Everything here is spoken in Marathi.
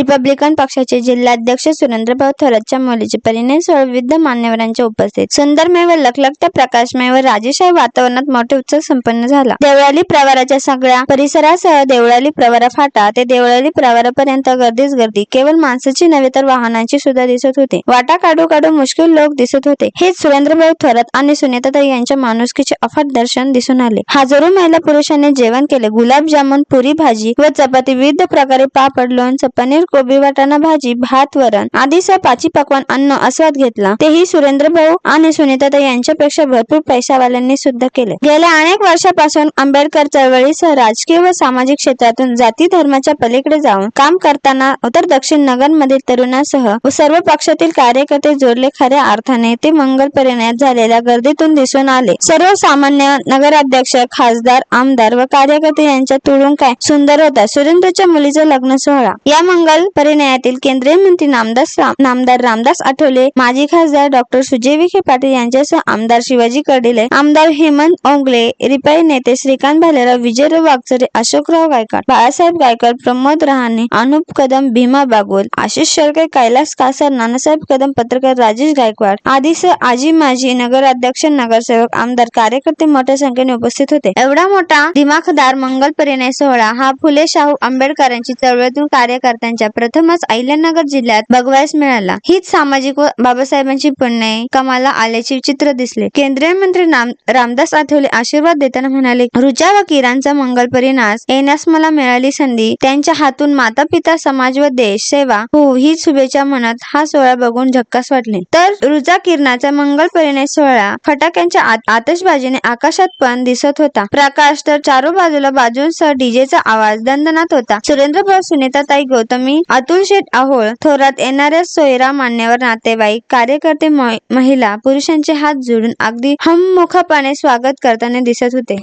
रिपब्लिकन पक्षाचे जिल्हाध्यक्ष सुरेंद्रभाऊ थोरातच्या मुलीचे परिणय विविध मान्यवरांच्या उपस्थित सुंदरमय व लखलखत्या प्रकाशमय व राजेशाही वातावरणात मोठे उत्सव संपन्न झाला. देवळाली प्रवाराच्या सगळ्या परिसरासह देवळाली प्रवारा फाटा ते देवळाली प्रवारापर्यंत गर्दीच गर्दी. केवळ माणसाची नव्हे तर वाहनांची सुद्धा दिसत होती. वाटा काढू काढू मुश्किल लोक दिसत होते. हेच सुरेंद्रभाऊ थोरात आणि सुनेताताई यांच्या माणुसकीचे अफाट दर्शन दिसून आले. हजारो महिला पुरुषांनी जेवण केले. गुलाबजामुन पुरी भाजी व चपाती विविध प्रकारे पापड लोणचं पनीर कोबी वाटाणा भाजी भात वरण आदी स्वयंपाची पकवान अन्न आस्वाद घेतला. तेही सुरेंद्र भाऊ आणि सुनीता यांच्यापेक्षा भरपूर पैशावाल्यांनी सुद्धा केले. गेल्या अनेक वर्षापासून आंबेडकर चळवळीसह राजकीय व सामाजिक क्षेत्रातून जाती धर्माच्या पलीकडे जाऊन काम करताना उत्तर दक्षिण नगरमधील तरुणांसह व सर्व पक्षातील कार्यकर्ते जोडले खऱ्या अर्थाने. ते मंगल परिणयात झालेल्या गर्दीतून दिसून आले. सर्वसामान्य नगराध्यक्ष खासदार आमदार व कार्यकर्ते यांच्या तुळून काय सुंदर होता. सुरेंद्रच्या मुलीचा लग्न सोहळा. या मंगल परिणयातील केंद्रीय मंत्री नामदास नामदार रामदास आठवले माजी खासदार डॉक्टर सुजय विखे पाटील यांच्यासह आमदार शिवाजी कर्डिले आमदार हेमंत ओंगले रिपाई नेते श्रीकांत भालेराव विजयराव वागचरे अशोकराव गायकवाड बाळासाहेब गायकवाड प्रमोद रहाणे अनुप कदम भीमा बागोल आशिष शेळके कैलास कासार नानासाहेब कदम पत्रकार राजेश गायकवाड आदीसह आजी माजी नगराध्यक्ष नगरसेवक आमदार कार्यकर्ते मोठ्या संख्येने उपस्थित होते. एवढा मोठा दिमाखदार मंगल परिणय सोहळा हा फुले शाहू आंबेडकरांची चळवळीतून कार्यकर्त्यांच्या प्रथमच अहिल्यानगर जिल्ह्यात बघवायस मिळाला. हीच सामाजिक व बाबासाहेबांची पुण्य कमाला आल्याचे चित्र दिसले. केंद्रीय मंत्री रामदास आठवले आशीर्वाद देताना म्हणाले रुचा व किराणचा मंगल परिणास येण्यास मला मिळाली संधी. त्यांच्या हातून माता पिता समाज व देश सेवा हो ही शुभेच्छा म्हणत हा सोहळा बघून झक्कास वाटले. तर रुचा किरणाचा मंगल परिणय सोहळा फटाक्यांच्या आतषबाजीने आकाशात पण दिसत होता. प्रकाश तर चारो बाजूला बाजूंसह डीजेचा आवाज दंदनात होता. सुरेंद्रभाऊ सुनीताताई गौतमी अतुल शेठ आहोळ थोरात येणाऱ्या सोयरा मान्यवर नातेवाईक कार्यकर्ते महिला पुरुषांचे हात जोडून अगदी हममुखपणे स्वागत करताना दिसत होते.